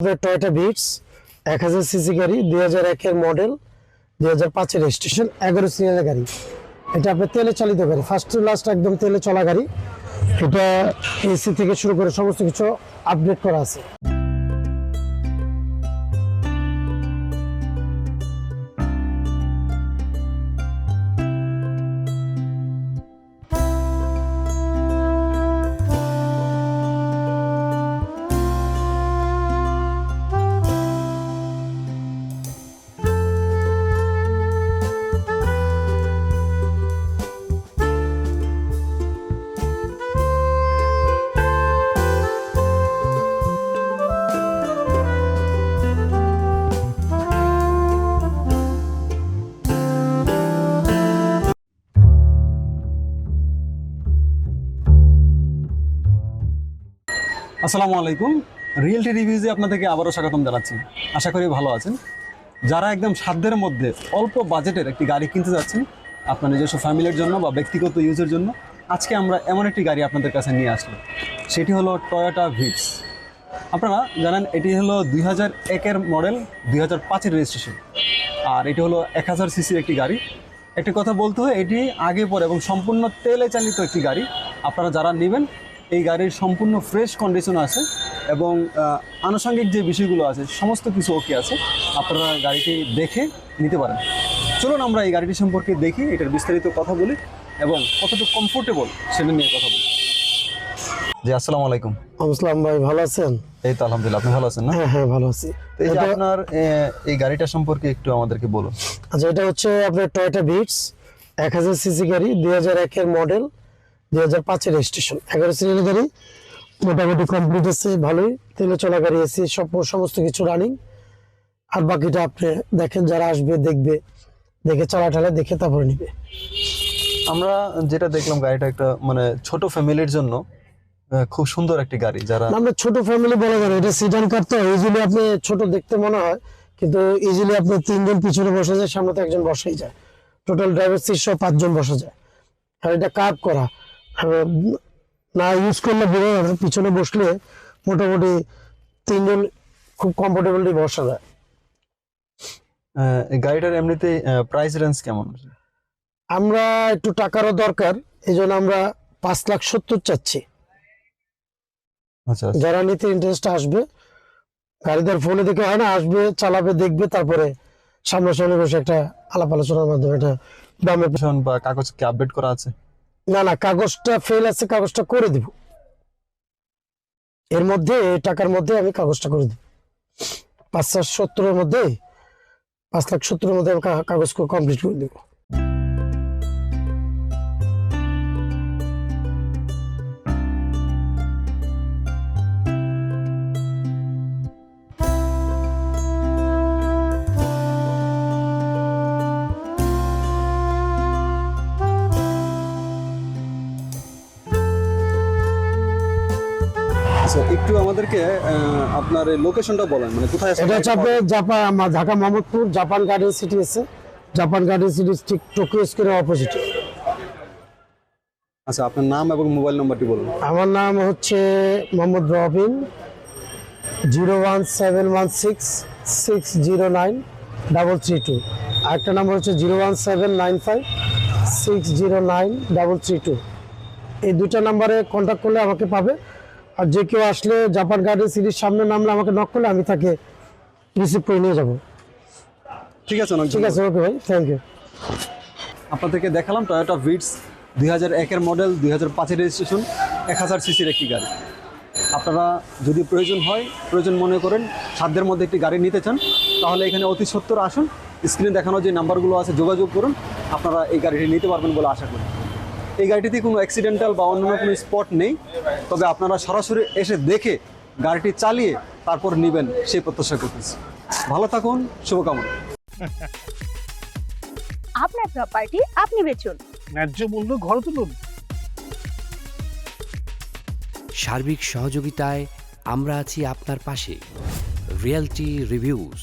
Toyota bits এক হাজার CC গাড়ি, দুই হাজার একের মডেল দুই হাজার পাঁচের রেজিস্ট্রেশন এগারো সিরিয়ালের গাড়ি। এটা আপনার তেলে চালিত গাড়ি ফার্স্ট টু লাস্ট একদম তেলে চলা গাড়ি। এটা এসি থেকে শুরু করে সমস্ত কিছু আপডেট করা আছে। আসসালামু আলাইকুম। রিয়েলটি রিভিউজে আপনাদেরকে আবারও স্বাগতম জানাচ্ছি। আশা করি ভালো আছেন। যারা একদম সাধ্যের মধ্যে অল্প বাজেটের একটি গাড়ি কিনতে যাচ্ছেন, আপনার নিজস্ব ফ্যামিলির জন্য বা ব্যক্তিগত ইউজের জন্য, আজকে আমরা এমন একটি গাড়ি আপনাদের কাছে নিয়ে আসলাম। সেটি হলো টয়োটা ভিটস আপনারা জানেন, এটি হলো দুই হাজার একের মডেল, দুই হাজার পাঁচের রেজিস্ট্রেশন আর এটি হলো এক হাজার সিসির একটি গাড়ি। একটি কথা বলতে হয়, এটি আগে পরে এবং সম্পূর্ণ তেলে চালিত একটি গাড়ি। আপনারা যারা নেবেন এই গাড়ির সম্পূর্ণ ফ্রেশ কন্ডিশন আছে এবং আনুষঙ্গিক যে বিষয়গুলো আছে সমস্ত কিছু ওকে আছে। আপনারা গাড়িটি দেখে নিতে পারেন। চলুন আমরা এই গাড়িটি সম্পর্কে দেখি এটার বিস্তারিত কথা বলি এবং কতটুকু কমফোর্টেবল সেটা নিয়ে কথা বলি। জি আসসালামু আলাইকুম। আসসালাম ভাই ভালো আছেন? এই তো আলহামদুলিল্লাহ আপনি ভালো আছেন না? হ্যাঁ হ্যাঁ ভালো আছি। তো এই যে আপনার এই গাড়িটা সম্পর্কে একটু আমাদেরকে বলুন। আচ্ছা এটা হচ্ছে আপনার টয়োটা বিটস এক হাজার সিসি গাড়ি দুই হাজার একের মডেল দুই হাজার পাঁচের রেজিস্ট্রেশন এগারো সিরিয়ালের গাড়ি মোটামুটি কমপ্লিট আছে ভালোই। তেলে চলা গাড়ি এসি সব সমস্ত কিছু রানিং আর বাকিটা আপনি দেখেন যারা আসবে দেখবে দেখে চালা টালা দেখে তারপরে নিবে। আমরা যেটা দেখলাম গাড়িটা একটা মানে ছোট ফ্যামিলির জন্য খুব সুন্দর একটি গাড়ি যারা আমরা ছোট ফ্যামিলি বলা যাবে এটা সিডান কার তো ইজিলি আপনি ছোট দেখতে মনে হয় কিন্তু ইজিলি আপনি তিনজন পিছনে বসে যায় সামনে তো একজন বসেই যায়। টোটাল ড্রাইভার সিট সহ পাঁচজন বসা যায়। আর এটা কার্ভ করা। না ইউজ করলে বোঝা যাবে পিছনে বসলে মোটামুটি তিনজন খুব কমফোর্টেবলি বসা যায়। গাড়িটার এমনিতে প্রাইস রেঞ্জ কেমন? আমরা একটু টাকারও দরকার এই জন্য আমরা পাঁচ লাখ সত্তর চাচ্ছি। আচ্ছা আচ্ছা। যারা নিতে ইন্টারেস্ট আসবে গাড়িদার ফোনে দেখে হয় না আসবে চালাবে দেখবে তারপরে সামনাসামনি বসে একটা আলাপ আলোচনার মাধ্যমে এটা দামে বা কাগজ কি আপডেট করা আছে? না না, কাগজটা ফেল আছে, কাগজটা করে দিব। এর মধ্যে, টাকার মধ্যে আমি কাগজটা করে দিব। পাঁচ লাখ সত্তরের মধ্যে, পাঁচ লাখ সত্তরের মধ্যে আমি কাগজ কমপ্লিট করে দিব। আচ্ছা একটু আমাদেরকে আপনার লোকেশনটা বলেন মানে কোথায় আছে? এটা হচ্ছে আপনার Japan Dhaka Mohammadpur Japan Garden City আছে। জাপান গার্ডেন সিটি ঠিক টোকিও স্কোয়ারের অপোজিটে আচ্ছা আপনার নাম এবং মোবাইল নাম্বারটি বলুন। আমার নাম হচ্ছে Mohammad Robin zero one seven one six six zero nine double three two. আরেকটা নাম্বার হচ্ছে zero one seven nine five six zero nine double three two. এই দুটা নাম্বারে কন্ট্যাক্ট করলে আমাকে পাবে। আর যে কেউ আসলে জাপান গার্ডেন সিটির সামনে নামলে আমাকে নক করলে আমি তাকে রিসিভ করে নিয়ে যাব। ঠিক আছে ঠিক আছে ওকে ভাই থ্যাংক ইউ আপনাদেরকে দেখালাম টয়োটা ভিটস দুই হাজার একের মডেল দুই হাজার পাঁচের রেজিস্ট্রেশন এক হাজার সিসির একটি গাড়ি। আপনারা যদি প্রয়োজন হয় প্রয়োজন মনে করেন সাধ্যের মধ্যে একটি গাড়ি নিতে চান তাহলে এখানে অতি সত্তর আসুন। স্ক্রিনে দেখানো যে নাম্বারগুলো আছে যোগাযোগ করুন। আপনারা এই গাড়িটি নিতে পারবেন বলে আশা করি। এই গাড়িটিতে কোনো অ্যাক্সিডেন্টাল বা অন্যান্য কোনো স্পট নেই। তবে আপনারা সরাসরি এসে দেখে গাড়িটি চালিয়ে তারপর নেবেন সেই প্রত্যাশা করতেছি। ভালো থাকুন শুভকামনা। আপনার প্রপার্টি আপনি বেচুন। ন্যায্য মূল্য ঘর তুলুন। সার্বিক সহযোগিতায় আমরা আছি আপনার পাশে। Realty reviews